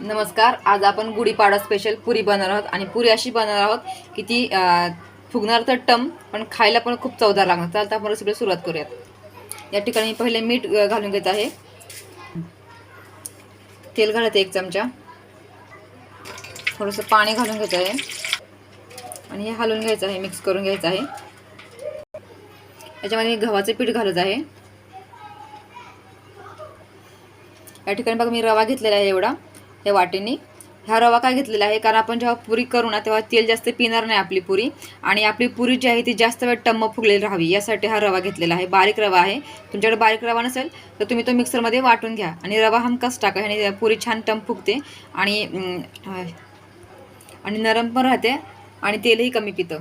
नमस्कार आज आपण गुढीपाडा स्पेशल पुरी बनवणार आहोत आणि पुरी अशी बनवणार आहोत की ती फुगणार तर टम पण खायला पण खूप चवदार लागणार. चालतं आपण रेसिपीला सुरुवात करूयात. या ठिकाणी मी पहिले मीठ घालून घेत आहे. तेल घालत एक चमचा. थोडंसं पाणी घालून घ्यायचं आहे. आणि हे हलवून घ्यायचं आहे मिक्स करून घ्यायचं आहे. याच्यामध्ये गव्हाचं गव्हाचे पीठ घालत आहे. या ठिकाणी बघा मी रवा घेतलेला आहे एवढा. या वाटीने. हा रवा काय घेतलेला आहे? कारण आपण जेव्हा पुरी करू ना तेव्हा तेल जास्त पिणार नाही आपली पुरी. आणि आपली पुरी जी आहे ती जास्त वेळ टम्म फुगलेली राहावी. यासाठी हा रवा घेतलेला आहे. बारीक रवा आहे. तुमच्याकडे बारीक रवा नसेल तर तुम्ही तो मिक्सरमध्ये वाटून घ्या. आणि रवा हमकाच टाका. आणि पुरी छान टम फुगते. आणि आणि नरम पण राहते. आणि तेलही कमी पितं.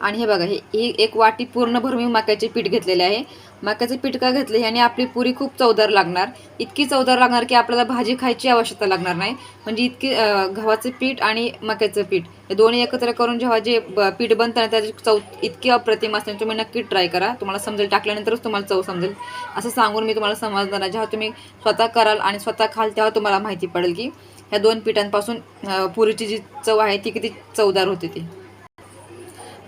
आणि हे बघा हे ही एक वाटी पूर्ण भरून मी मक्याचे पीठ घेतलेले आहे. मक्याचे पीठ का घेतले ह्याने आपली पुरी खूप चवदार लागणार. इतकी चवदार लागणार की आपल्याला भाजी खायची आवश्यकता लागणार नाही. म्हणजे इतकी गव्हाचं पीठ आणि मक्याचं पीठ. हे दोन्ही एकत्र करून जेव्हा जे पीठ बनतं ना त्याची चव इतकी अप्रतिम असते तुम्ही नक्की ट्राय करा. तुम्हाला समजेल टाकल्यानंतरच तुम्हाला चव समजेल. असं सांगून मी तुम्हाला समजणार नाही. जेव्हा तुम्ही स्वतः कराल आणि स्वतः खाल तेव्हा तुम्हाला माहिती पडेल की ह्या दोन पिठांपासून पुरीची जी चव आहे ती किती चवदार होते ती.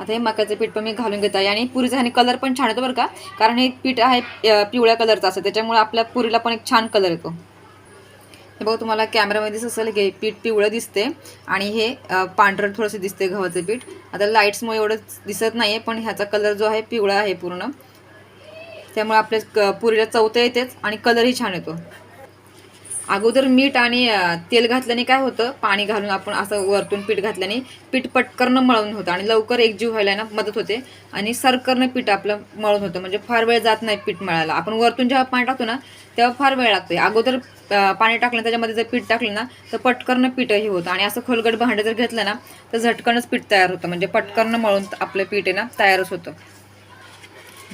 आता हे मक्याचं पीठ पण मी घालून घेत आहे. आणि पुरीचा ह्याने कलर पण छान येतो बरं का? कारण हे पीठ आहे पिवळ्या कलरचं असतं. त्याच्यामुळे आपल्या पुरीला पण एक छान कलर येतो. हे बघा तुम्हाला कॅमेरामध्ये दिसत असेल की हे पीठ पिवळं दिसते आणि हे पांढरं थोडंसं दिसते गव्हाचं पीठ. आता लाईट्समुळे एवढं दिसत नाही आहे पण ह्याचा कलर जो आहे पिवळा आहे पूर्ण. त्यामुळे आपल्या क- पुरीला चवता येतेच आणि कलरही छान येतो. अगोदर मीठ आणि तेल घातल्याने काय होतं? पाणी घालून आपण असं वरतून पीठ घातल्याने पीठ पटकरणं मळून होतं आणि लवकर एकजीव व्हायला ना मदत होते आणि सरकरनं पीठ आपलं मळून होतं. म्हणजे फार वेळ जात नाही पीठ मळायला. आपण वरतून जेव्हा पाणी टाकतो ना तेव्हा फार वेळ लागतो. अगोदर पाणी टाकलं त्याच्यामध्ये जर पीठ टाकलं ना तर पटकरनं पीठही होतं. आणि असं खोलगट भांडं जर घेतलं ना तर झटकनच पीठ तयार होतं. म्हणजे पटकरणं मळून आपलं पीठ आहे ना तयारच होतं.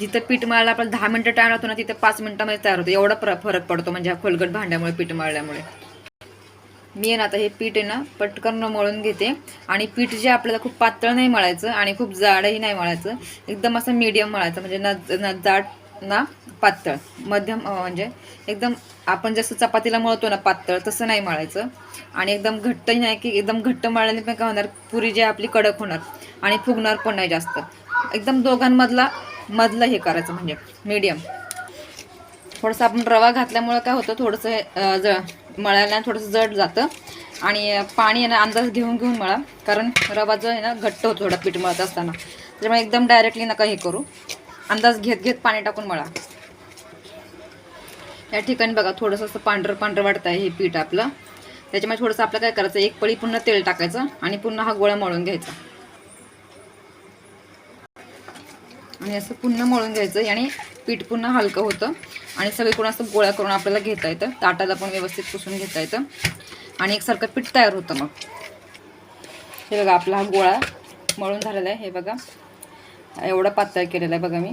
जिथं पीठ मळायला आपल्याला दहा मिनटं टाइम लागतो ना तिथं पाच मिनिटामध्ये तयार होतं. एवढा प्र- फरक पडतो म्हणजे ह्या खोलगट भांड्यामुळे पीठ मळल्यामुळे. मी आहे ना आता हे पीठ आहे ना पटकन मळून घेते. आणि पीठ जे आपल्याला खूप पातळ नाही मळायचं आणि खूप जाडही नाही मळायचं. एकदम असं मीडियम मळायचं म्हणजे ना ना जाड ना पातळ. मध्यम म्हणजे एकदम आपण जसं चपातीला मळतो ना पातळ तसं नाही मळायचं. आणि एकदम घट्टही नाही की एकदम घट्ट मळल्याने पण काय होणार पुरी जी आपली कडक होणार. आणि फुगणार पण नाही जास्त. एकदम दोघांमधला मधलं हे करायचं म्हणजे मीडियम थोडंसं आपण रवा घातल्यामुळं काय होतं थोडंसं हे, ज मळायला थोडंसं जड जातं. आणि पाणी आहे ना अंदाज घेऊन घेऊन मळा. कारण रवा जो आहे ना घट्ट होतो थोडा पीठ मळत असताना. त्याच्यामुळे एकदम डायरेक्टली नका हे करू. अंदाज घेत घेत पाणी टाकून मळा. या ठिकाणी बघा थोडंसं असं पांढरं पांढरं वाटतं आहे हे पीठ आपलं. त्याच्यामुळे थोडंसं आपलं काय करायचं एक पळी पुन्हा तेल टाकायचं आणि पुन्हा हा गोळा मळून घ्यायचा. आणि असं पुन्हा मळून घ्यायचं. आणि पीठ पुन्हा हलकं होतं. आणि सगळीकडून असं गोळा करून आपल्याला घेता येतं. ताटाला पण व्यवस्थित पुसून घेता येतं. आणि एकसारखं पीठ तयार होतं मग. हे बघा आपला हा गोळा मळून झालेला आहे. हे बघा. एवढा पातळ केलेला आहे बघा मी.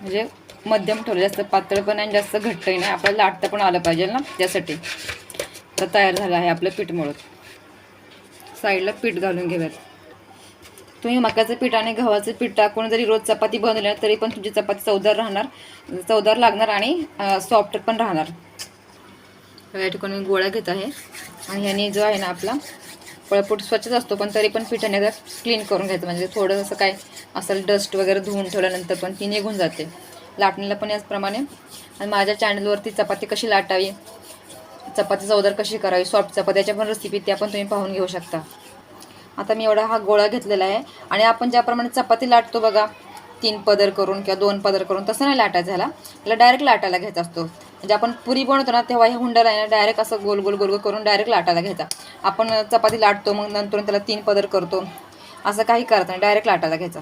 म्हणजे मध्यम ठेवलं. जास्त पातळ पण आणि जास्त घट्टही नाही. आपल्याला लाटतं पण आलं पाहिजे ना त्यासाठी. तर तयार झालं आहे आपलं पीठ मळून. साईडला पीठ घालून घेऊयात. तुम्ही मक्याचं पीठ आणि गव्हाचं पीठ टाकून जरी रोज चपाती बनवली ना तरी पण तुमची चपाती चवदार राहणार. चवदार लागणार आणि सॉफ्ट पण राहणार. या ठिकाणी मी गोळा घेत आहे. आणि ह्याने जो आहे ना आपला पळपूट स्वच्छच असतो पण तरी पण पिठाने जर क्लीन करून घ्यायचं. म्हणजे थोडं असं काय असेल डस्ट वगैरे धुवून ठेवल्यानंतर पण ती निघून जाते. लाटणीला पण याचप्रमाणे. आणि माझ्या चॅनलवरती चपाती कशी लाटावी चपाती चवदार कशी करावी सॉफ्ट चपात्याच्या पण रेसिपी त्या पण तुम्ही पाहून घेऊ शकता. आता मी एवढा हा गोळा घेतलेला आहे. आणि आपण ज्याप्रमाणे चपाती लाटतो बघा तीन पदर करून किंवा दोन पदर करून तसं नाही लाटा झाला त्याला डायरेक्ट लाटायला घ्यायचा असतो. म्हणजे आपण पुरी बनवतो ना तेव्हा ह्या हुंडाला आहे ना डायरेक्ट असं गोल गोल गोल गोल करून डायरेक्ट लाटायला घ्यायचा. आपण चपाती लाटतो मग नंतर त्याला तीन पदर करतो. असं काही करत नाही डायरेक्ट लाटायला घ्यायचा.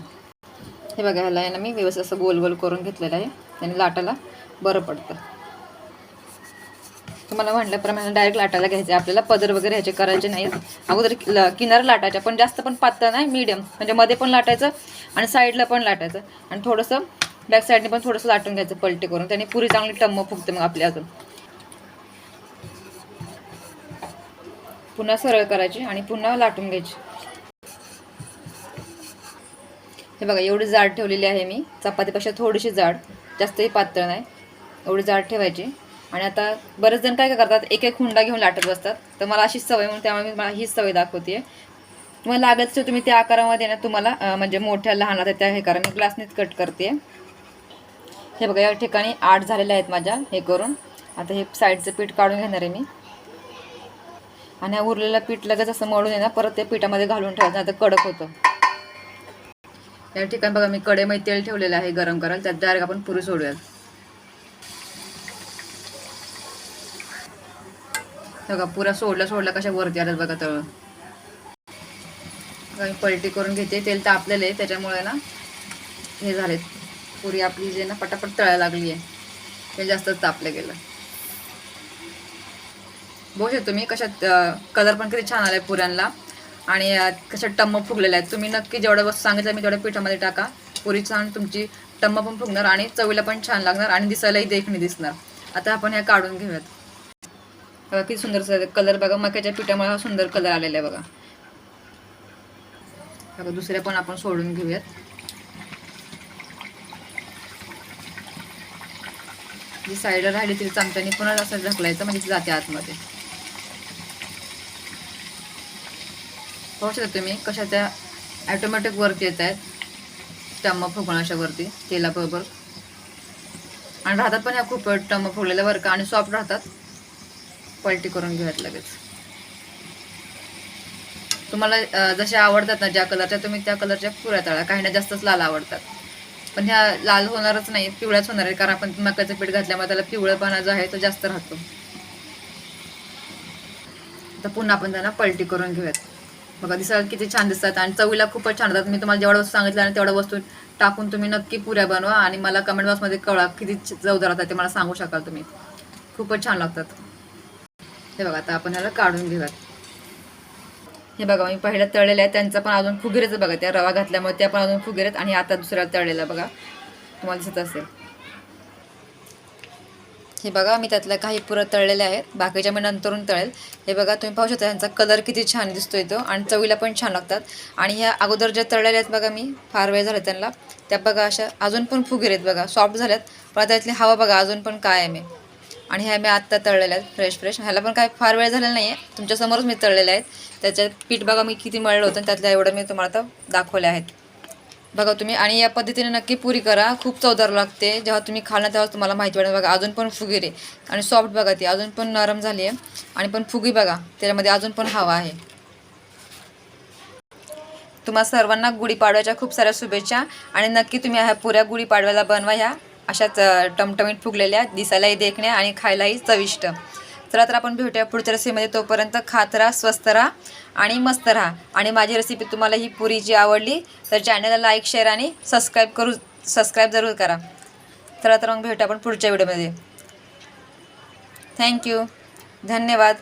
हे बघा ह्याला आहे ना मी व्यवस्थित असं गोल गोल करून घेतलेलं आहे. त्याने लाटायला बरं पडतं. तुम्हाला म्हटल्याप्रमाणे डायरेक्ट लाटायला घ्यायचे आपल्याला पदर वगैरे ह्याचे करायचे नाहीत. अगोदर ल- किनार लाटायच्या पण जास्त पण पातळ नाही मीडियम म्हणजे मध्ये पण लाटायचं आणि साईडला पण लाटायचं. आणि थोडंसं बॅक साईडने पण थोडंसं लाटून घ्यायचं पलटी करून. त्याने पुरी चांगली टम्म फुगते मग आपल्या अजून. पुन्हा सरळ करायची आणि पुन्हा लाटून घ्यायची. हे बघा एवढी जाड ठेवलेली आहे मी. चपातीपेक्षा थोडीशी जाड. जास्तही पातळ नाही. एवढी जाड ठेवायची. आणि आता बरेच जण काय काय करतात एक एक हुंडा घेऊन लाटत बसतात. तर मला अशीच सवय म्हणून त्यामुळे मी मला हीच सवय दाखवते तुम्हाला लागत असेल तुम्ही त्या आकारामध्ये ना तुम्हाला म्हणजे मोठ्या लहान आता त्या हे करा. मी ग्लासनेच कट करते हे बघा या ठिकाणी आठ झालेले आहेत माझ्या हे करून. आता हे साईडचं पीठ काढून घेणार आहे मी. आणि हा उरलेलं पीठ लगेच असं मळून येणार ना परत ते पिठामध्ये घालून ठेवायचं आता कडक होतं. या ठिकाणी बघा मी कडेमध्ये तेल ठेवलेलं आहे गरम करायला. त्यात डायरेक्ट आपण पुरी सोडूयात. बघा पुरा सोडलं सोडल्या कशा वरती आलं बघा तळ मी पलटी करून घेते. तेल तापलेलं आहे त्याच्यामुळे ना हे झालेत. पुरी आपली जे ना पटापट तळायला लागली आहे. ते जास्त तापलं गेलं. बघू शकतो तुम्ही कशात कलर पण किती छान आलाय पुऱ्यांना आणि कशा टम्म फुगलेल्या आहेत. तुम्ही नक्की जेवढ्या वस्तू सांगितलं मी तेवढ्या पिठामध्ये टाका. पुरी छान तुमची टम्म पण फुगणार आणि चवीला पण छान लागणार आणि दिसायलाही देखणी दिसणार. आता आपण ह्या काढून घेऊयात. बघा किती सुंदर कलर बघा. मक्याच्या पिठामुळे हा सुंदर कलर आलेला आहे बघा. बघा दुसऱ्या पण आपण सोडून घेऊयात. जी साईडला राहिली तरी चमच्याने पुन्हा असं ढकलायचं म्हणजे जाते आतमध्ये. पाहू शकता तुम्ही कशा त्या ॲटोमॅटिक वरती येत आहेत. टम्म फुगण्याच्या वरती तेलाबरोबर. आणि राहतात पण ह्या खूप टम्म फुगलेल्या बरं का आणि सॉफ्ट राहतात. पलटी करून घेऊयात लगेच. तुम्हाला जशा आवडतात ना ज्या कलरच्या तुम्ही त्या कलरच्या पुऱ्या तळा. काही ना जास्तच लाल आवडतात. पण ह्या लाल होणारच नाही पिवळ्याच होणार आहे कारण आपण मक्याचं पीठ घातल्यामुळे त्याला पिवळेपणा जो आहे तो जास्त राहतो. आता पुन्हा आपण त्यांना पलटी करून घेऊयात. बघा दिसायला किती छान दिसतात. आणि चवीला खूपच छान होतात. मी तुम्हाला जेवढ्या वस्तू सांगितलं आणि तेवढ्या वस्तू टाकून तुम्ही नक्की पुऱ्या बनवा. आणि मला कमेंट बॉक्समध्ये कळा किती चवदार होतात ते मला सांगू शकाल तुम्ही. खूपच छान लागतात. हे बघा आता आपण ह्याला काढून घेऊयात. हे बघा मी पहिल्या तळलेल्या आहेत त्यांचा पण अजून फुगेरेच बघा त्या रवा घातल्यामुळे त्या पण अजून फुगेरेत आणि आता दुसऱ्या तळलेला बघा. तुम्हाला दिसत असेल. हे बघा मी त्यातल्या काही पुरं तळलेल्या आहेत बाकीच्या मी नंतरून तळेल. हे बघा तुम्ही पाहू शकता त्यांचा कलर किती छान दिसतोय तो आणि चवीला पण छान लागतात. आणि ह्या अगोदर ज्या तळलेल्या आहेत बघा मी फार वेळ झाला त्यांना त्या बघा अशा अजून पण फुगेर आहेत बघा सॉफ्ट झाल्यात. पण त्यातली हवा बघा अजून पण काय आहे. मी आणि ह्या मी आत्ता तळलेल्या आहेत फ्रेश फ्रेश ह्याला पण काय फार वेळ झालेला नाही आहे तुमच्यासमोरच मी तळलेल्या आहेत. त्याच्यात पीठ बघा मी किती मळलं होतं आणि त्यातल्या एवढं मी तुम्हाला आता दाखवले आहेत. बघा तुम्ही आणि या पद्धतीने नक्की पुरी करा. खूप चवदार लागते. जेव्हा तुम्ही खाणार ना तेव्हा तुम्हाला माहिती पडेल. बघा अजून पण फुगीर आहे. आणि सॉफ्ट बघा ती अजून पण नरम झाली आहे. आणि पण फुगी बघा त्याच्यामध्ये अजून पण हवा आहे. तुम्हा सर्वांना गुढीपाडव्याच्या खूप साऱ्या शुभेच्छा. आणि नक्की तुम्ही ह्या पुऱ्या गुढीपाडव्याला बनवा ह्या. अशाच टमटमीत फुगलेल्या दिसायलाही देखण्या आणि खायलाही चविष्ट. चला तर आपण भेटूया पुढच्या रेसिपीमध्ये तोपर्यंत खात राहा स्वस्त राहा आणि मस्त राहा. आणि माझी रेसिपी तुम्हाला ही पुरी जी आवडली तर चॅनलला लाईक शेअर आणि सबस्क्राईब करू सबस्क्राईब जरूर करा. चला तर मग भेटूया आपण पुढच्या व्हिडिओमध्ये थँक्यू धन्यवाद.